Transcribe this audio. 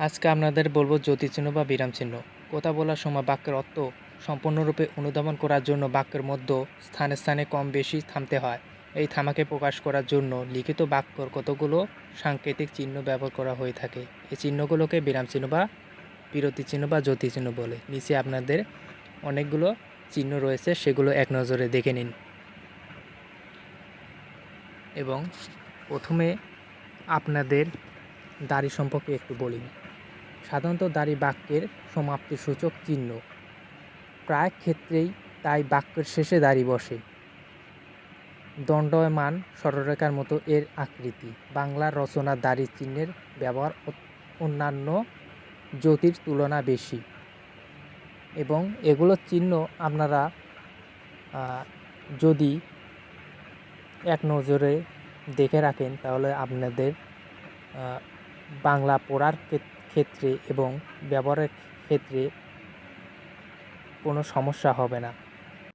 আজকে আপনাদের বলব জ্যোতিচিহ্ন বা বিরাম চিহ্ন কথা বলার সময় বাক্যের অর্থ সম্পূর্ণরূপে অনুধাবন করার জন্য বাক্যের মধ্যে স্থানে স্থানে কম বেশি থামতে হয়। এই থামাকে প্রকাশ করার জন্য লিখিত বাক্যর কতগুলো সাংকেতিক চিহ্ন ব্যবহার করা হয়ে থাকে? এই চিহ্নগুলোকে বিরাম চিহ্ন বা বিরতি চিহ্ন বা চিহ্ন বলে। নিচে আপনাদের অনেকগুলো চিহ্ন রয়েছে, সেগুলো এক নজরে দেখে নিন। এবং প্রথমে আপনাদের দাড়ি সম্পর্কে একটু বলি। সাধারণত দাড়ি বাক্যের সমাপ্তি সূচক চিহ্ন। প্রায় ক্ষেত্রেই তাই বাক্যের শেষে দাড়ি বসে। দণ্ডয়মান সরলরেখার মতো এর আকৃতি। বাংলার রচনা দাড়ি চিহ্নের ব্যবহার অন্যান্য জ্যোতির তুলনা বেশি। এবং এগুলোর চিহ্ন আপনারা যদি এক নজরে দেখে রাখেন, তাহলে আপনাদের বাংলা পড়ার ক্ষেত- ক্ষেত্রে এবং ব্যবহারের ক্ষেত্রে কোনো সমস্যা হবে না।